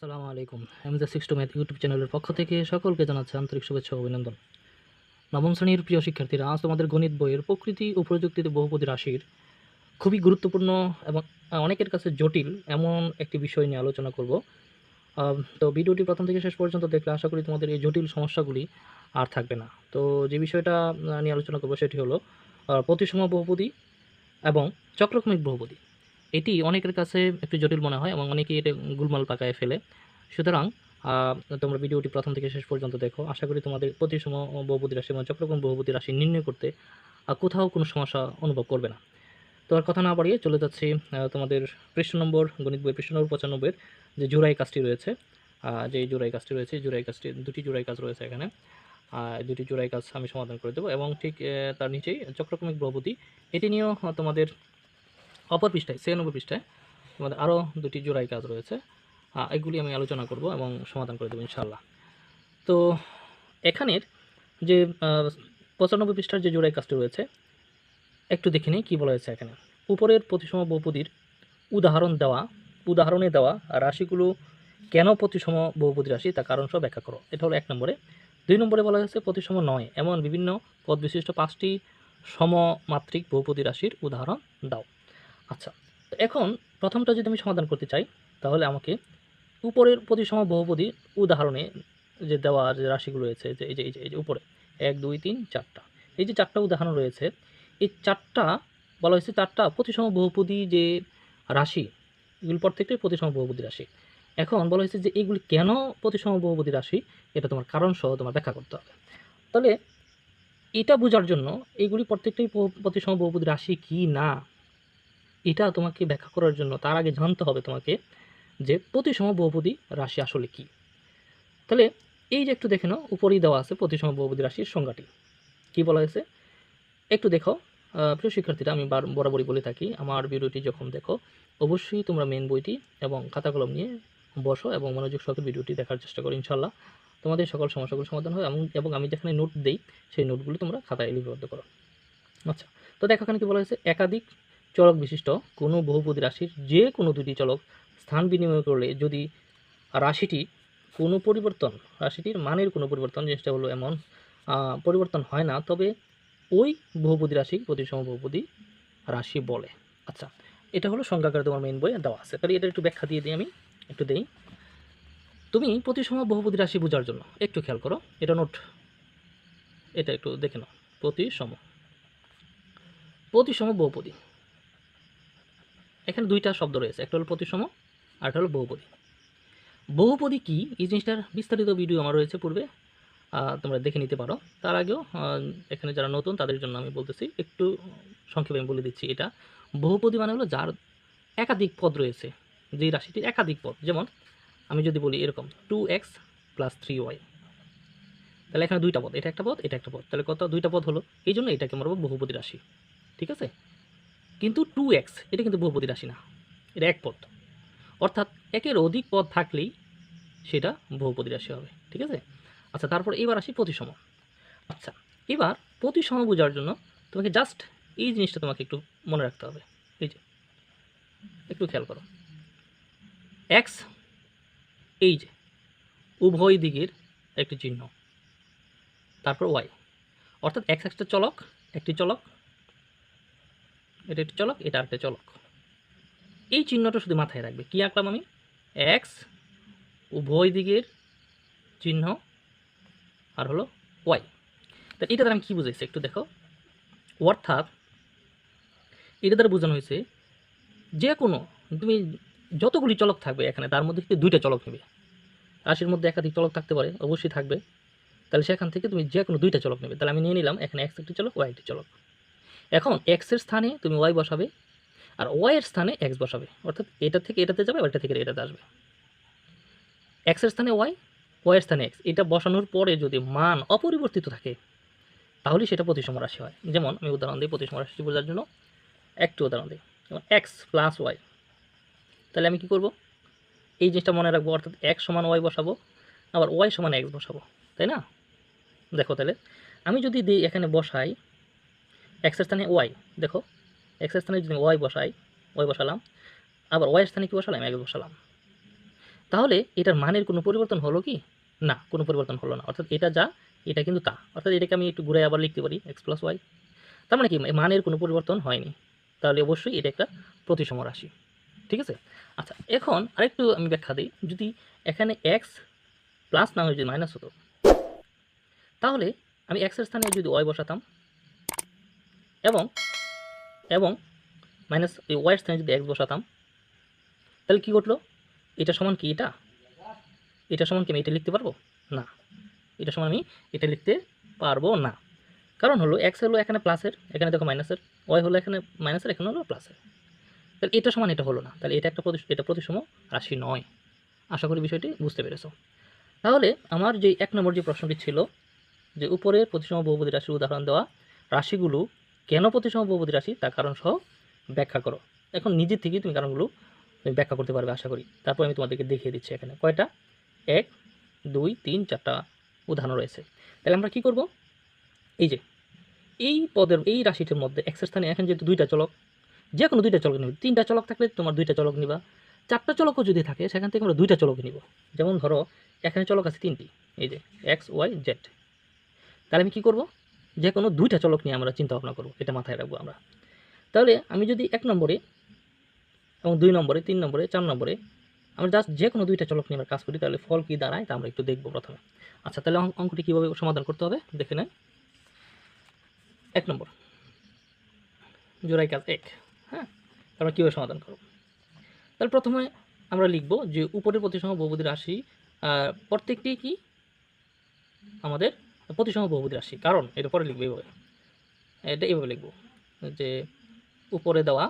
আসসালামু আলাইকুম। MJ six two math YouTube চ্যানেলের পক্ষ থেকে সকলকে জানাচ্ছি আন্তরিক শুভেচ্ছা অভিনন্দন। নবম শ্রেণির প্রিয় শিক্ষার্থীরা, আজ তোমাদের গণিত বইয়ের প্রকৃতি ও প্রযুক্তিতে বহুপদী রাশির খুবই গুরুত্বপূর্ণ এবং অনেকের কাছে জটিল এমন একটি বিষয় নিয়ে আলোচনা করব। তো ভিডিওটি প্রথম থেকে শেষ পর্যন্ত দেখলে আশা করি তোমাদের এই জটিল সমস্যাগুলি আর থাকবে না। তো যে বিষয়টা নিয়ে আলোচনা করব সেটি হলো প্রতিসম বহুপদী এবং চক্রক্রমিক বহুপদী। এটি অনেকের কাছে একটু জটিল মনে হয় এবং অনেকেই এটা গুলমাল পাকায় ফেলে। সুতরাং তোমরা ভিডিওটি প্রথম থেকে শেষ পর্যন্ত দেখো। আশা করি তোমাদের প্রতিসম বহুপদী রাশি এবং চক্রক্রম বহুপদী রাশি নির্ণয় করতে কোথাও কোনো সমস্যা অনুভব করবে না। তো আর কথা না বাড়িয়ে চলে যাচ্ছি তোমাদের পৃষ্ঠ নম্বর, গণিত বই পৃষ্ঠ নম্বর পঁচানব্বইয়ের যে জোড়াই কাজটি রয়েছে। যে জোড়াই কাজটি রয়েছে জোড়াই কাজটি, দুটি জোড়াই কাজ রয়েছে এখানে। দুটি জোড়াই কাজ আমি সমাধান করে দেবো এবং ঠিক তার নিচেই চক্রক্রমিক বহুপদী এটি নিয়েও তোমাদের অপর পৃষ্ঠায়, ছিয়ানব্বই পৃষ্ঠায় তোমাদের আরও দুটি জোড়াই কাজ রয়েছে। এগুলি আমি আলোচনা করব এবং সমাধান করে দেবো ইনশাল্লাহ তো এখানের যে পঁচানব্বই পৃষ্ঠার যে জোড়াই কাজটি রয়েছে, একটু দেখে নিই কী বলা হয়েছে এখানে। উপরের প্রতিসম বহুপদীর উদাহরণ দেওয়া, উদাহরণে দেওয়া রাশিগুলো কেন প্রতিসম বহুপদী রাশি তা কারণ সহ ব্যাখ্যা করো। এটা হলো এক নম্বরে। দুই নম্বরে বলা হয়েছে প্রতিসম নয়, এমন বিভিন্ন পদ বিশিষ্ট পাঁচটি সমমাত্রিক বহুপদী রাশির উদাহরণ দাও। আচ্ছা এখন প্রথমটা যদি আমি সমাধান করতে চাই, তাহলে আমাকে উপরের প্রতিসম বহুপদী উদাহরণে যে দেওয়া যে রাশিগুলো রয়েছে, যে এই যে এই যে এই যে উপরে, এক, দুই, তিন, চারটা। এই যে চারটা উদাহরণ রয়েছে, এই চারটা বলা হয়েছে চারটা প্রতিসম বহুপদী যে রাশি, এগুলি প্রত্যেকটাই প্রতিসম বহুপদী রাশি। এখন বলা হয়েছে যে এগুলি কেন প্রতিসম বহুপদী রাশি, এটা তোমার কারণ সহ তোমার ব্যাখ্যা করতে হবে। তাহলে এটা বোঝার জন্য এইগুলি প্রত্যেকটাই প্রতিসম বহুপদী রাশি কি না? এটা তোমাকে ব্যাখ্যা করার জন্য তার আগে জানতে হবে তোমাকে যে প্রতিসম বহুপদী রাশি আসলে কি। তাহলে এই যে একটু দেখে নাও, উপরেই দেওয়া আছে প্রতিসম বহুপদী রাশির সংজ্ঞাটি। কি বলা হয়েছে? একটু দেখো প্রিয় শিক্ষার্থীরা, আমি বার- বরাবরই বলে থাকি, আমার ভিডিওটি যখন দেখো, অবশ্যই তোমরা মেন বইটি এবং খাতা কলম নিয়ে বসো এবং মনোযোগ সহকারে ভিডিওটি দেখার চেষ্টা করো ইনশাল্লাহ তোমাদের সকল সমস্যাগুলো সমাধান হয় এবং আমি যেখানে নোট দেই, সেই নোটগুলো তোমরা খাতায় লিপিবদ্ধ করো। আচ্ছা তো দেখো এখানে কি বলা হয়েছে? একাধিক চলক বিশিষ্ট কোনো বহুপদী রাশির যে কোনো দুটি চলক স্থান বিনিময় করলে যদি রাশিটি কোনো পরিবর্তন, রাশিটির মানের কোনো পরিবর্তন, জিনিসটা হলো এমন পরিবর্তন হয় না, তবে ওই বহুপদী রাশি প্রতিসম বহুপদী রাশি বলে। আচ্ছা এটা হলো সংখ্যাকারে তোমার মেইন বইয়ে দেওয়া আছে। তাহলে এটা একটু ব্যাখ্যা দিয়ে দিই আমি, একটু দেই। তুমি প্রতিসম বহুপদী রাশি বোঝার জন্য একটু খেয়াল করো, এটা নোট, এটা একটু দেখে নাও। প্রতিসম প্রতিসম বহুপদী। এখানে দুইটা শব্দ রয়েছে, একটা হলো প্রতিসম আর হলো বহুপদী। বহুপদী কি? এই জিনিসটার বিস্তারিত ভিডিও আমার রয়েছে পূর্বে। তোমরা দেখে নিতে পারো। তার আগেও এখানে যারা নতুন, তাদের জন্য আমি বলতেছি, একটু সংক্ষেপে আমি বলে দিচ্ছি এটা। বহুপদী মানে হলো যার একাধিক পদ রয়েছে যে রাশিটির একাধিক পদ। যেমন, আমি যদি বলি এরকম two x plus three y তাহলে এখানে দুইটা পদ, এটা একটা পদ, এটা একটা পদ। তাহলে কত? দুইটা পদ হলো। এই জন্য এটাকে আমরা বহুপদী রাশি। ঠিক আছে? কিন্তু টু এক্স এটা কিন্তু বহুপদী রাশি না এটা এক পদ। অর্থাৎ একের অধিক পদ থাকলেই সেটা বহুপদী রাশি হবে, ঠিক আছে? আচ্ছা তারপর এবার আসি প্রতিসম। আচ্ছা এবার প্রতিসম বোঝার জন্য তোমাকে জাস্ট এই জিনিসটা তোমাকে একটু মনে রাখতে হবে। এই যে, একটু খেয়াল করো। এক্স এই যে, উভয় দিকের একটি চিহ্ন। তারপর ওয়াই অর্থাৎ এক্স একটা চলক, একটি চলক এটা একটি চলক, এটা একটা চলক। এই চিহ্নটা শুধু মাথায় রাখবে। কী আঁকলাম আমি? এক্স উভয় দিকের চিহ্ন, আর হলো ওয়াই তা এটা দ্বারা আমি কী বুঝাইছি একটু দেখো? অর্থাৎ এটা দ্বারা বোঝানো হয়েছে, যে কোনো, তুমি যতগুলি চলক থাকবে এখানে, তার মধ্যে দুইটা চলক নেবে রাশির মধ্যে একাধিক চলক থাকতে পারে, অবশ্যই থাকবে। তাহলে সেখান থেকে তুমি যে কোনো দুইটা চলক নেবে। তাহলে আমি নিয়ে নিলাম, এখানে এক্স একটি চলক ওয়াই একটি চলক। এখন এক্সের স্থানে তুমি ওয়াই বসাবে আর ওয়াইয়ের স্থানে এক্স বসাবে। অর্থাৎ এটা থেকে এটাতে যাবে এটা থেকে এটাতে আসবে। এক্সের স্থানে ওয়াই ওয়াইয়ের স্থানে এক্স এটা বসানোর পরে যদি মান অপরিবর্তিত থাকে, তাহলে সেটা প্রতিসম রাশি হয়। যেমন আমি উদাহরণ দিই, প্রতিসম রাশি বোঝার জন্য একটু উদাহরণ দিই। যেমন এক্স প্লাস ওয়াই তাহলে আমি কী করব? এই জিনিসটা মনে রাখব, অর্থাৎ এক্স সমান ওয়াই বসাবো, আবার ওয়াই সমান এক্স বসাবো। তাই না? দেখো তাহলে, আমি যদি দিই এখানে বসাই এক্সের স্থানে ওয়াই দেখো। এক্সের স্থানে যদি ওয়াই বসাই ওয়াই বসালাম, আবার ওয়াইয়ের স্থানে কী বসালাম? এক্স বসালাম। তাহলে এটার মানের কোনো পরিবর্তন হলো কি? না, কোনো পরিবর্তন হলো না। অর্থাৎ এটা যা, এটা কিন্তু তা। অর্থাৎ এটাকে আমি একটু ঘুরে আবার লিখতে পারি এক্স প্লাস ওয়াই তার মানে কি? মানের কোনো পরিবর্তন হয়নি। তাহলে অবশ্যই এটা একটা প্রতিসম রাশি। ঠিক আছে? আচ্ছা এখন আরেকটু আমি ব্যাখ্যা দিই। যদি এখানে এক্স প্লাস না হয়ে যদি মাইনাস হতো, তাহলে আমি এক্সের স্থানে যদি ওয়াই বসাতাম এবং এবং মাইনাস এই ওয়াইয়ের স্থানে যদি এক্স বসাতাম, তাহলে কী ঘটলো? এটা সমান কি এটা? এটা সমান কি আমি এটা লিখতে পারব? না। এটা সমান আমি এটা লিখতে পারব না। কারণ হলো এক্স হলো এখানে প্লাসের এখানে দেখো মাইনাসের ওয়াই হলো এখানে মাইনাসের এখানে হলো প্লাসের তাহলে এটা সমান এটা হলো না। তাহলে এটা একটা প্রতি এটা প্রতিসম রাশি নয়। আশা করি বিষয়টি বুঝতে পেরেছ। তাহলে আমার যে এক নম্বর যে প্রশ্নটি ছিল, যে উপরের প্রতিসম বহুপদী রাশির উদাহরণ দেওয়া রাশিগুলো কেন প্রতিসম বহুপদী রাশি? তার কারণ সহ ব্যাখ্যা করো। এখন নিজের থেকেই তুমি কারণগুলো তুমি ব্যাখ্যা করতে পারবে, আশা করি। তারপর আমি তোমাদেরকে দেখিয়ে দিচ্ছি এখানে। কয়টা? এক, দুই, তিন, চারটা উদাহরণ রয়েছে। তাহলে আমরা কি করব? এই যে, এই পদের, এই রাশিটির মধ্যে এক্সের স্থানে, এখন যেহেতু দুইটা চলক যে কোনো দুইটা চলক নিবে। তিনটা চলক থাকলে তোমার দুইটা চলক নিবা। চারটা চলকও যদি থাকে, সেখান থেকে আমরা দুইটা চলক নিব। যেমন ধরো, এখানে চলক আছে তিনটি। এই যে, এক্স, ওয়াই, জেড। তাহলে আমি কী করব? যে কোনো দুইটা চলক নিয়ে আমরা চিন্তা ভাবনা করব, এটা মাথায় রাখব আমরা। তাহলে আমি যদি এক নম্বরে এবং দুই নম্বরে, তিন নম্বরে, চার নম্বরে আমরা জাস্ট যে কোনো দুইটা চলক নিয়ে আমরা কাজ করি, তাহলে ফল কী দাঁড়ায় তা আমরা একটু দেখব প্রথমে। আচ্ছা তাহলে অঙ্ক- অঙ্কটি কীভাবে সমাধান করতে হবে? দেখে নেয় এক নম্বর। জোড়াই কাজ এক হ্যাঁ? আমরা কীভাবে সমাধান করব? তাহলে প্রথমে আমরা লিখব যে উপরের প্রতিসম বহুপদী রাশি প্রত্যেকটি কি? আমাদের প্রতিসম বহুপদী রাশি। কারণ এটা পরে লিখব এইভাবে। এটা এইভাবে লিখব। যে উপরে দেওয়া,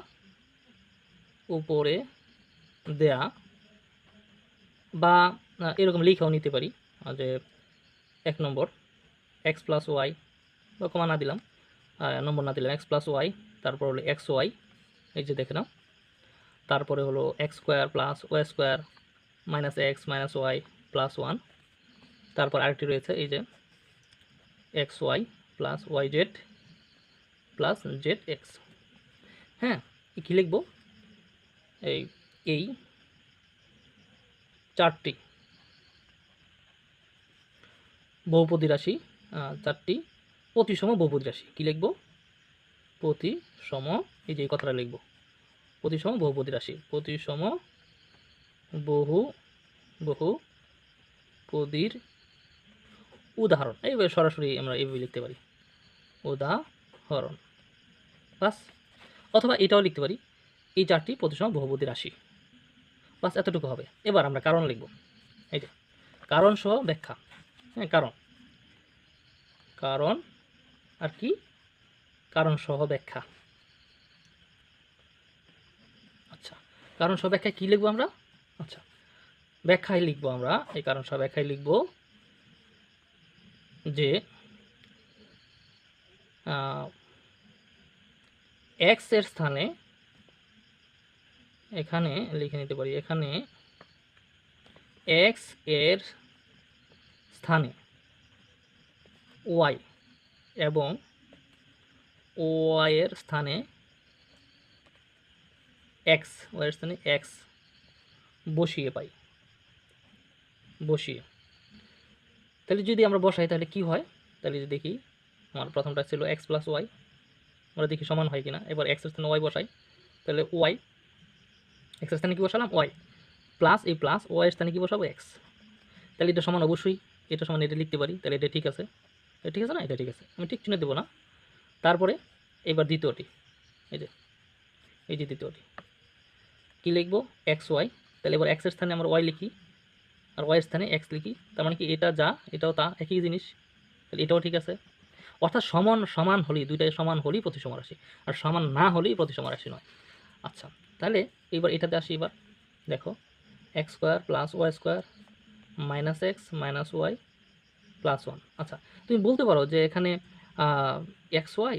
উপরে দেয়া, বা এরকম লিখাও নিতে পারি। যে এক নম্বর এক্স প্লাস ওয়াই বা কমা না দিলাম। নম্বর না দিলাম এক্স প্লাস ওয়াই তারপর হলো এক্স ওয়াই এই যে দেখে নাও। তারপরে হলো x square plus y square minus x minus y plus one তারপর আরেকটি রয়েছে, এই যে x y plus y z plus z x. হ্যাঁ কী লিখব? এই এই চারটি। বহুপদী রাশি চারটি। প্রতিসম বহুপদী রাশি, কী লিখব? প্রতিসম এই যে কথাটা লিখব। প্রতিসম বহুপদী রাশি প্রতিসম বহু বহু পদীর উদাহরণ। এইভাবে সরাসরি আমরা এইভাবে লিখতে পারি। উদাহরণ। বাস। অথবা এটাও লিখতে পারি, এই চারটি প্রতিসম বহুপদী রাশি। বাস, এতটুকু হবে। এবার আমরা কারণ লিখব। এই যে, কারণ সহ ব্যাখ্যা। হ্যাঁ কারণ। কারণ আর কি? কারণ সহ ব্যাখ্যা। আচ্ছা কারণ সহ ব্যাখ্যা কী লিখব আমরা? আচ্ছা ব্যাখ্যায় লিখব আমরা, এই কারণ সহ ব্যাখ্যায় লিখব যে এক্সের স্থানে এখানে লিখে নিতে পারি, এখানে এক্সের স্থানে ওয়াই এবং ওয়াই এর স্থানে এক্স ওয়াই এর স্থানে এক্স বসিয়ে পাই, বসিয়ে। তাহলে যদি আমরা বসাই, তাহলে কি হয়? তাহলে যদি দেখি, আমার প্রথমটা ছিল এক্স প্লাস ওয়াই আমরা দেখি সমান হয় কিনা। এবার এক্সের স্থানে ওয়াই বসাই, তাহলে ওয়াই এক্সের স্থানে কী বসালাম? ওয়াই প্লাস এই প্লাস ওয়াই এর স্থানে কী বসাবো? এক্স তাহলে এটা সমান অবশ্যই, এটা সমান এটা লিখতে পারি, তাহলে এটা ঠিক আছে। এটা ঠিক আছে না? এটা ঠিক আছে। আমি ঠিক চিহ্ন দেবো না। তারপরে এবার দ্বিতীয়টি, এই যে এই যে দ্বিতীয়টি। কী লিখব? এক্স ওয়াই তাহলে এবার এক্সের স্থানে আমরা ওয়াই লিখি। আর ওয়াইয়ের স্থানে এক্স লিখি। তার মানে কি এটা যা, এটাও তা, একই জিনিস। তাহলে এটাও ঠিক আছে। অর্থাৎ সমান সমান হলেই, দুইটাই সমান হলেই প্রতিসম রাশি আর সমান না হলেই প্রতিসম রাশি নয়। আচ্ছা তাহলে এবার এটাতে আসি এবার। দেখো x square plus y square minus x minus y plus one আচ্ছা তুমি বলতে পারো যে এখানে এক্স ওয়াই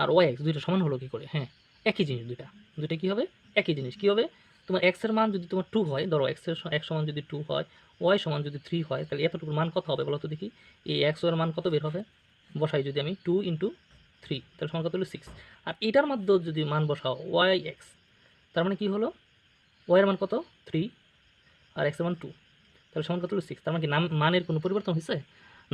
আর ওয়াই এক্স দুইটা সমান হলো কী করে? হ্যাঁ একই জিনিস দুইটা। দুইটা কী হবে? একই জিনিস। কী হবে? তোমার এক্সের মান যদি তোমার টু হয়, ধরো এক্সের এক সমান যদি টু হয় ওয়াই সমান যদি থ্রি হয়, তাহলে এতটুকুর মান কত হবে বলো তো দেখি? এই এক্স ওয়ার মান কত বের হবে? বসাই যদি আমি টু ইন্টু থ্রি তাহলে সমান কত হলো সিক্স আর এটার মধ্যে যদি মান বসাও ওয়াই এক্স তার মানে কি হলো? ওয়াইয়ের মান কত? থ্রি আর এক্সের মান টু তাহলে সমান কত হলো সিক্স তার মানে কি নাম, মানের কোনো পরিবর্তন হয়েছে?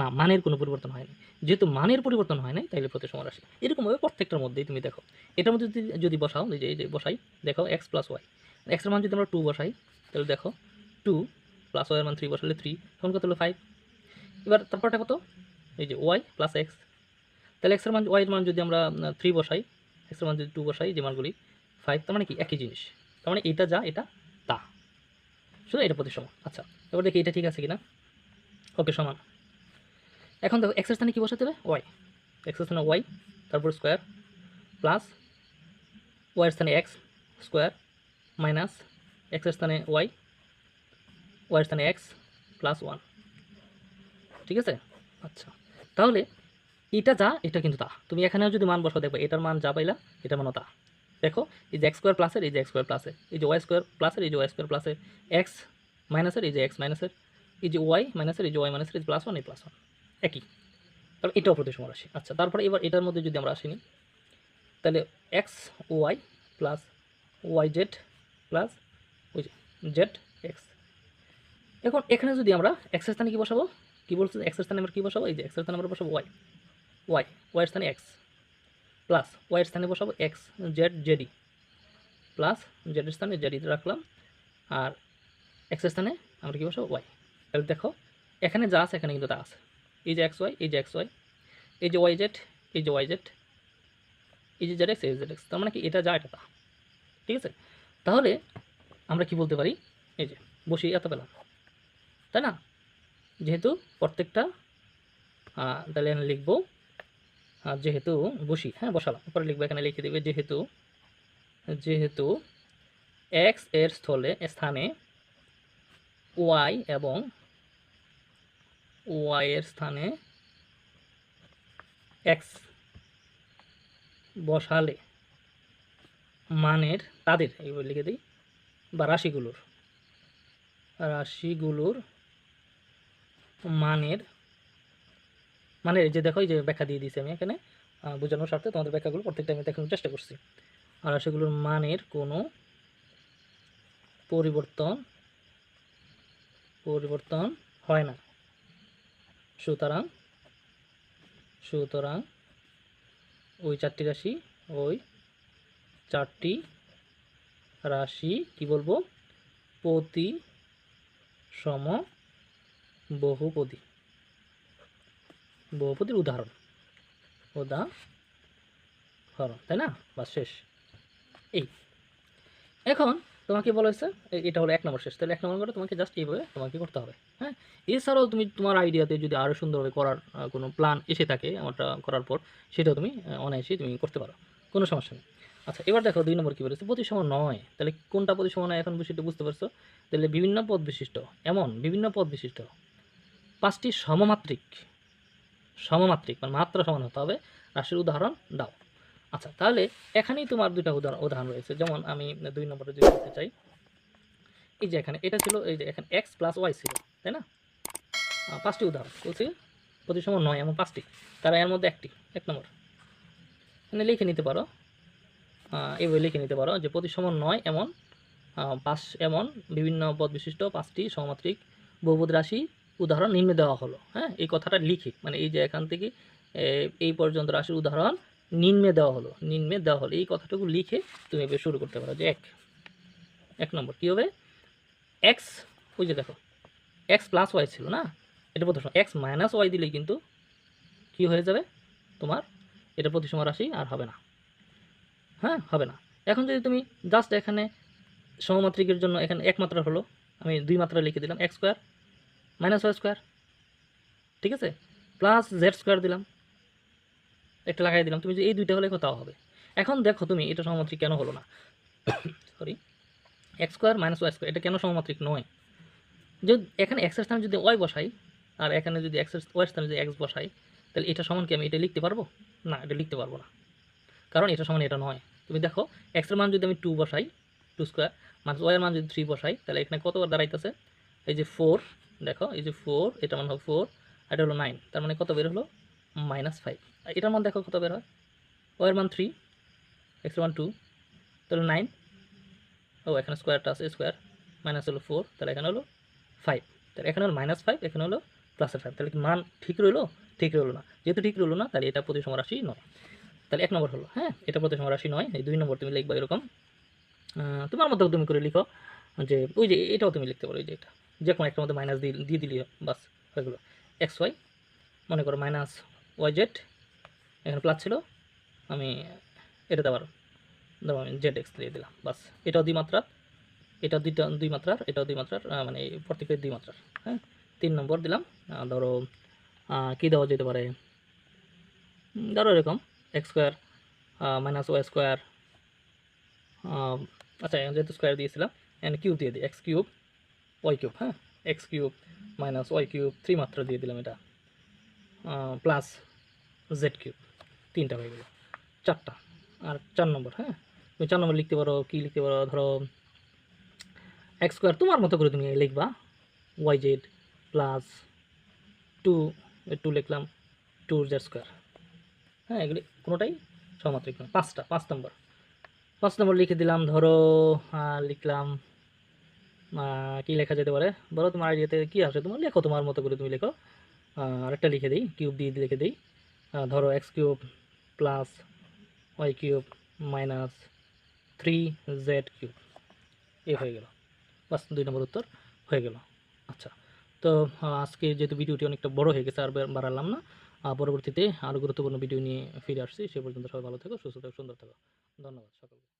না, মানের কোনো পরিবর্তন হয়নি। যেহেতু মানের পরিবর্তন হয় নাই, তাইলে প্রতিসম রাশি। এরকমভাবে প্রত্যেকটার মধ্যেই তুমি দেখো। এটার মধ্যে যদি যদি বসাও যে বসাই, দেখো এক্স প্লাস ওয়াই এক্সের মান যদি আমরা টু বসাই, তাহলে দেখো টু প্লাস ওয়াইয়ের মান থ্রি বসালে থ্রি তখন কত হলো ফাইভ এবার তারপরটা কত? এই যে ওয়াই প্লাস এক্স তাহলে এক্সের মান ওয়াইয়ের মান যদি আমরা থ্রি বসাই এক্সের মান যদি টু বসাই, যে মানগুলি ফাইভ তার মানে কি? একই জিনিস। তার মানে এটা যা, এটা তা। শুধু এটা প্রতিসম আচ্ছা এবার দেখি এটা ঠিক আছে কিনা? ওকে, সমান। এখন দেখো এক্সের স্থানে কী বসাতে হবে? ওয়াই এক্সের স্থানে ওয়াই তারপর স্কোয়ার প্লাস ওয়াইয়ের স্থানে এক্স স্কোয়ার মাইনাস এক্সের স্থানে ওয়াই ওয়াইয়ের স্থানে এক্স প্লাস ওয়ান। ঠিক আছে? আচ্ছা। তাহলে এটা যা, এটা কিন্তু তা। তুমি এখানেও যদি মান বসাও, দেখবে এটার মান যা পাইলা, এটার মানও তা। দেখো, এই যে এক্স স্কোয়ার প্লাসের, এই যে এক্স স্কোয়ার প্লাসের, এই যে ওয়াই স্কোয়ার প্লাসের, এই যে ওয়াই স্কোয়ার প্লাসের, এক্স মাইনাসের, এই যে এক্স মাইনাসের, এই যে ওয়াই মাইনাসের, এই যে ওয়াই মাইনাসের প্লাস ওয়ান, এই প্লাস ওয়ান। একই। তাহলে এটাও প্রতিসম রাশি। আচ্ছা তারপরে এবার এটার মধ্যে যদি আমরা আসিনি তাহলে x y plus y z plus ওই জেড এক্স। এখন এখানে যদি আমরা এক্সের স্থানে কী বসাবো? কী বলছে? এক্সের স্থানে আমরা কী বসাবো? এই যে এক্সের স্থানে আমরা বসাবো ওয়াই ওয়াই ওয়াইয়ের স্থানে এক্স প্লাস ওয়াইয়ের স্থানে বসাবো এক্স জেড জেডি প্লাস জেডের স্থানে জেডি রাখলাম। আর এক্সের স্থানে আমরা কী বসাবো? ওয়াই তাহলে দেখো, এখানে যা আছে এখানে কিন্তু তা আছে। এই যে এক্স ওয়াই এই যে এক্স ওয়াই এই যে ওয়াই জেড এই যে ওয়াই জেড এই যে জেড এক্স এই জেড এক্স তার মানে কি? এটা যা, এটা তা। ঠিক আছে? তাহলে আমরা কি বলতে পারি? এই যে, বসিয়ে এত পেলাম। তাই না? যেহেতু প্রত্যেকটা তাহলে এখানে লিখব যেহেতু বসি হ্যাঁ বসালাম। পরে লিখব, এখানে লিখে দেবে, যেহেতু যেহেতু এক্সের স্থলে, স্থানে ওয়াই এবং ওয়াই এর স্থানে এক্স বসালে মানের, তাদের, এইভাবে লিখে দিই, বা রাশিগুলোর রাশিগুলোর মানের মানে যে দেখো যে ব্যাখ্যা দিয়ে দিয়েছি আমি এখানে বোঝানোর স্বার্থে তোমাদের ব্যাখ্যাগুলো প্রত্যেকটা আমি দেখানোর চেষ্টা করছি। আর সেগুলোর মানের কোনো পরিবর্তন পরিবর্তন হয় না। সুতরাং সুতরাং ওই চারটি রাশি, ওই চারটি রাশি, কি বলব? প্রতি সম বহুপদী। বহুপদীর উদাহরণ। উদাহরণ তাই না? বা শেষ। এই। এখন তোমাকে বলা হয়েছে এটা হলো এক নম্বর শেষ। তাহলে এক নম্বর করে তোমাকে জাস্ট এইভাবে তোমাকে করতে হবে হ্যাঁ? এছাড়াও তুমি তোমার আইডিয়াতে যদি আরও সুন্দরভাবে করার কোনো প্ল্যান এসে থাকে, আমারটা করার পর, সেটাও তুমি অনায়াসে তুমি করতে পারো। কোনো সমস্যা নেই। আচ্ছা এবার দেখো দুই নম্বর কী বলেছে? প্রতিসম নয়। তাহলে কোনটা প্রতিসম নয়? এখন বিষয়টা বুঝতে পারছ? তাহলে বিভিন্ন পদ বিশিষ্ট। এমন বিভিন্ন পদ বিশিষ্ট। পাঁচটি সমমাত্রিক সমমাত্রিক মানে মাত্রা সমান হতে হবে। রাশির উদাহরণ দাও। আচ্ছা তাহলে এখানেই তোমার দুইটা উদাহরণ উদাহরণ রয়েছে। যেমন আমি দুই নম্বরে যদি বলতে চাই, এই যে এখানে, এটা ছিল এই যে এখানে এক্স প্লাস ওয়াই ছিল, তাই না? পাঁচটি উদাহরণ, বলছি প্রতি প্রতিসম নয় এমন পাঁচটি। তারা এর মধ্যে একটি, এক নম্বর। এখানে লিখে নিতে পারো এইভাবে লিখে নিতে পারো যে প্রতি প্রতিসম নয় এমন পাঁচ এমন বিভিন্ন পদ বিশিষ্ট পাঁচটি সমমাত্রিক বহুপদ রাশি উদাহরণ নিম্নে দেওয়া হলো। হ্যাঁ এই কথাটা লিখে। মানে এই যে এখান থেকে এই পর্যন্ত রাশির উদাহরণ নিম্নে দেওয়া হলো। নিম্নে দেওয়া হলো। এই কথাটুকু লিখে তুমি এবার শুরু করতে পারো যে এক। এক নম্বর কী হবে? এক্স ওই যে দেখো এক্স প্লাস ওয়াই ছিল না? এটা প্রথম এক্স মাইনাস ওয়াই দিলেই কিন্তু কি হয়ে যাবে? তোমার এটা প্রতিসম রাশি আর হবে না। হ্যাঁ হবে না। এখন যদি তুমি জাস্ট এখানে সমমাত্রিকের জন্য এখানে এক মাত্রা হলো, আমি দুই মাত্রা লিখে দিলাম x square minus y square ঠিক আছে? প্লাস জেড স্কোয়ার দিলাম। একটা লাগাই দিলাম। তুমি যে এই দুইটা হলে তাও হবে। এখন দেখো তুমি, এটা সমমাত্রিক কেন হলো না? Sorry x square minus y square এটা কেন সমমাত্রিক নয়? যে এখানে এক্সের স্থানে যদি ওয়াই বসাই, আর এখানে যদি এক্সের ওয়াই স্থানে যদি এক্স বসাই, তাহলে এটা সমান কি আমি এটা লিখতে পারব? না, এটা লিখতে পারব না। কারণ এটা সমান এটা নয়। তুমি দেখো এক্সের মান যদি আমি টু বসাই টু স্কোয়ার মাইনাস ওয়াইয়ের মান যদি থ্রি বসাই, তাহলে এখানে কতবার দাঁড়াইতেছে? এই যে ফোর দেখো, এই যে ফোর এটা মান হবে ফোর এটা হলো নাইন তার মানে কত বের হলো? মাইনাস ফাইভ এটার মান দেখো কত বের হয়? ওয়ের মান থ্রি এক্সের মান টু তাহলে নাইন ও, এখানে স্কোয়ারটা আছে স্কোয়ার মাইনাস হলো ফোর তাহলে এখানে হলো ফাইভ তাহলে এখানে হলো মাইনাস ফাইভ এখানে হলো প্লাসের ফাইভ তাহলে মান ঠিক রইল? ঠিক রইল না। যেহেতু ঠিক রইল না, তাহলে এটা প্রতিসম রাশি নয়। তাহলে এক নম্বর হলো হ্যাঁ এটা প্রতিসম রাশি নয়, এই দুই নম্বর তুমি লিখবা এরকম। তোমার মতো তুমি করে লিখো যে, ওই যে এটাও তুমি লিখতে পারো ওই যে এটা। যে কোনো একটা মধ্যে মাইনাস দিয়ে দিয়ে দিলি বাস হয়ে এক্স ওয়াই মনে করো মাইনাস ওয়াই জেড এখানে প্লাস ছিল, আমি এটাতে আবার, ধরো আমি জেড এক্স দিয়ে দিলাম, বাস। এটাও দুই এটা দুইটা দুই মাত্রার এটাও দুই মাত্রার মানে প্রত্যেকের দুই মাত্রার হ্যাঁ? তিন নম্বর দিলাম ধরো কী দেওয়া যেতে পারে? ধরো এরকম x square minus y square আচ্ছা যেহেতু স্কোয়ার দিয়েছিলাম এন কিউব দিয়ে দিই এক্স কিউব ওয়াই কিউব হ্যাঁ? X cube minus y cube three মাত্রা দিয়ে দিলাম এটা। প্লাস জেড কিউব তিনটা হয়ে গেল। চারটা। আর চার নম্বর হ্যাঁ? তুমি চার নম্বর লিখতে পারো, কী লিখতে পারো? ধরো এক্স স্কোয়ার তোমার মতো করে তুমি লিখবা। Y z plus two two লিখলাম টু জেড স্কোয়ার হ্যাঁ এগুলি কোনোটাই সমাত্রিক নয়। পাঁচটা, পাঁচ নম্বর। পাঁচ নম্বর লিখে দিলাম, ধরো লিখলাম কি লেখা যেতে পারে? বলো তোমার আইডিয়াতে কী আছে? তোমার লেখো তোমার মতো করে তুমি লেখো। আরেকটা লিখে দিই কিউব দিয়ে লিখে দিই। ধরো x cube plus y cube minus three z cube এ হয়ে গেল। বাস, দুই নম্বর উত্তর হয়ে গেল। আচ্ছা তো আজকে যেহেতু ভিডিওটি অনেকটা বড় হয়ে গেছে, আর বাড়ালাম না পরবর্তীতে আরও গুরুত্বপূর্ণ ভিডিও নিয়ে ফিরে আসছি। সে পর্যন্ত সবাই ভালো থাকো, সুস্থ থাকো, সুন্দর থাকো। ধন্যবাদ সকলকে।